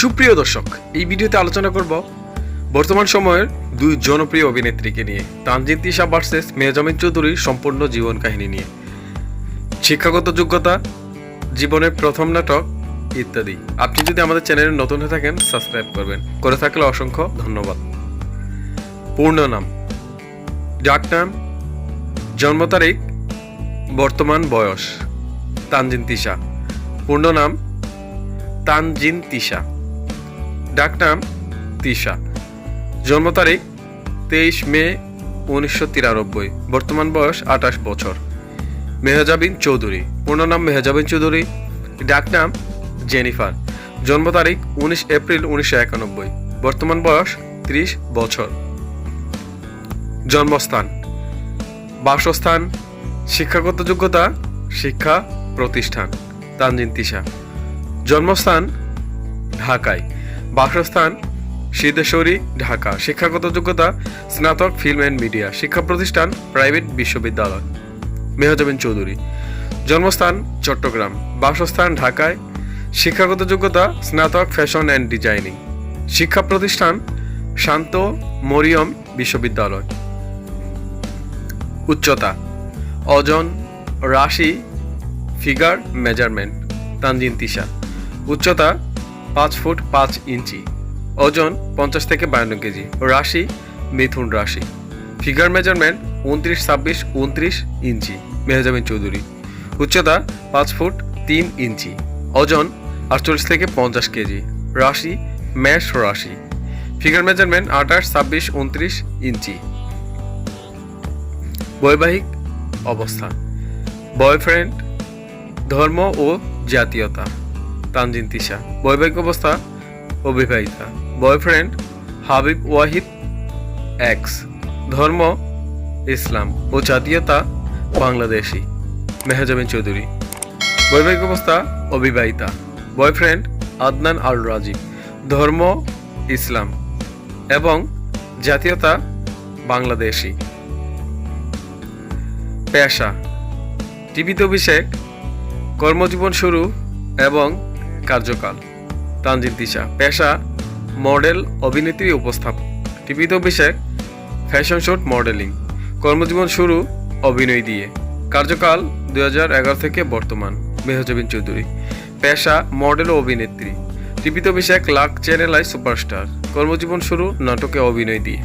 সুপ্রিয় দর্শক, এই ভিডিওতে আলোচনা করব বর্তমান সময়ের দুই জনপ্রিয় অভিনেত্রীকে নিয়ে তানজিন তিশা ভার্সেস মেহজামিন চৌধুরীর সম্পূর্ণ জীবন কাহিনী নিয়ে। শিক্ষাগত যোগ্যতা, জীবনের প্রথম নাটক, ইত্যাদি। আপনি যদি আমাদের চ্যানেলে নতুন হয়ে থাকেন, সাবস্ক্রাইব করবেন। করে থাকলে অসংখ্য ধন্যবাদ। পূর্ণ নাম। ডাক নাম, জন্ম তারিখ, বর্তমান বয়স তানজিন তিশা পূর্ণ নাম তানজিন তিশা ডাকনাম তিশা। জন্ম তারিখ তেইশ মে উনিশশো তিরানব্বই। বর্তমান বয়স আঠাশ বছর। মেহজাবিন চৌধুরী। পূর্ণ নাম মেহজাবিন চৌধুরী। ডাকনাম জেনিফার। জন্ম তারিখ উনিশ এপ্রিল উনিশশো একানব্বই। বর্তমান বয়স ত্রিশ বছর। জন্মস্থান বাসস্থান শিক্ষাগত যোগ্যতা শিক্ষা প্রতিষ্ঠান। তানজিন তিশা। জন্মস্থান ঢাকায়। বাসস্থান, সিদ্ধেশ্বরী, ঢাকা। শিক্ষাগত যোগ্যতা, স্নাতক ফিল্ম অ্যান্ড মিডিয়া। শিক্ষা প্রতিষ্ঠান, প্রাইভেট বিশ্ববিদ্যালয়। মেহজাবিন চৌধুরী। জন্মস্থান, চট্টগ্রাম। বাসস্থান, ঢাকায়। শিক্ষাগত যোগ্যতা, স্নাতক ফ্যাশন অ্যান্ড ডিজাইনিং। শিক্ষা প্রতিষ্ঠান, শান্ত মরিয়ম বিশ্ববিদ্যালয়। উচ্চতা, অজন রাশি ফিগার মেজারমেন্ট, তানজিন তিশা। উচ্চতা পাঁচ ফুট পাঁচ ইঞ্চি। ওজন পঞ্চাশ থেকে বায়ান্ন কেজি। রাশি, মিথুন রাশি। ফিগার মেজারমেন্ট উনত্রিশ, ছাব্বিশ, উনত্রিশ ইঞ্চি। মেহজামিন চৌধুরী। উচ্চতা পাঁচ ফুট তিন ইঞ্চি। ওজন আটচল্লিশ থেকে পঞ্চাশ কেজি। রাশি ম্যাশ রাশি। ফিগার মেজারমেন্ট আঠাশ, ছাব্বিশ, উনত্রিশ ইঞ্চি। বৈবাহিক অবস্থা। বয়ফ্রেন্ড ধর্ম ও জাতীয়তা। তানজিন তিশা। বৈবাহিক অবস্থা অবিবাহিতা। Boyfriend Habib Wahid ex. ধর্ম ইসলাম ও জাতীয়তা বাংলাদেশি। মেহজাবিন চৌধুরী। বৈবাহিক অবস্থা অবিবাহিতা। বয়ফ্রেন্ড আদনান আল রাজীব ধর্ম ইসলাম এবং জাতীয়তা বাংলাদেশি। পেশা। টিভিতে অভিষেক। কর্মজীবন শুরু এবং কার্যকাল। তানজিন দিশা, পেশা, মডেল, অভিনেত্রী, উপস্থাপক। টিভিতে অভিষেক, ফ্যাশন শোট, মডেলিং। কর্মজীবন শুরু অভিনয় দিয়ে। কার্যকাল দুই হাজার এগারো থেকে বর্তমান, মেহজবিন চৌধুরী। পেশা, মডেল ও অভিনেত্রী। টিভিতে অভিষেক লাখ চ্যানেল আই সুপারস্টার। কর্মজীবন শুরু নাটকে অভিনয় দিয়ে।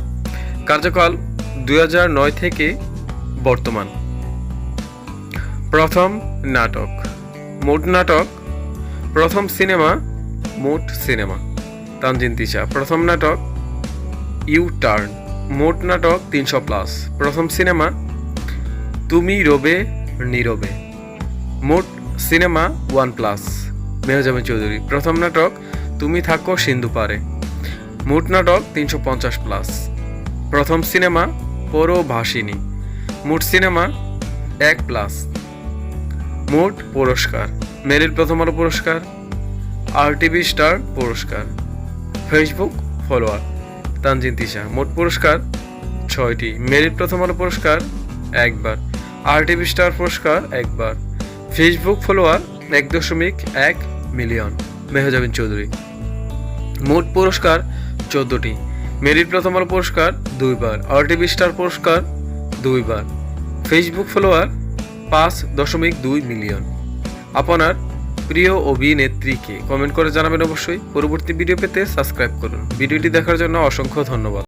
কার্যকাল দুই হাজার নয় থেকে বর্তমান। প্রথম নাটক, মোট নাটক প্রথম সিনেমা মোট সিনেমা। তানজিন তিশা। প্রথম নাটক ইউ টার্ন মোট নাটক তিনশো প্লাস। প্রথম সিনেমা তুমি রবে, নীরবে। মোট cinema one plus. Mehjabin Chowdhury. প্রথম নাটক তুমি থাকো সিন্ধু পারে। মোট নাটক তিনশো পঞ্চাশ প্লাস। প্রথম সিনেমা পরভাসিনী মোট সিনেমা এক প্লাস। মোট পুরস্কার। মেরিট প্রথম আলো পুরস্কার আর টিভি স্টার পুরস্কার, ফেসবুক ফলোয়ার তানজিন তিশা। মোট পুরস্কার ছয়টি। মেরিট প্রথম আলো পুরস্কার একবার আর টিভি স্টার পুরস্কার একবার, ফেসবুক ফলোয়ার এক দশমিক এক মিলিয়ন। মেহজাবিন চৌধুরী। মোট পুরস্কার চোদ্দটি। মেরিট প্রথম আলো পুরস্কার দুইবার আর টিভি স্টার পুরস্কার দুইবার, ফেসবুক ফলোয়ার পাঁচ দশমিক দুই মিলিয়ন। আপনার প্রিয় অভিনেত্রীকে কমেন্ট করে জানাবেন অবশ্যই। পরবর্তী ভিডিও পেতে সাবস্ক্রাইব করুন। ভিডিওটি দেখার জন্য অসংখ্য ধন্যবাদ।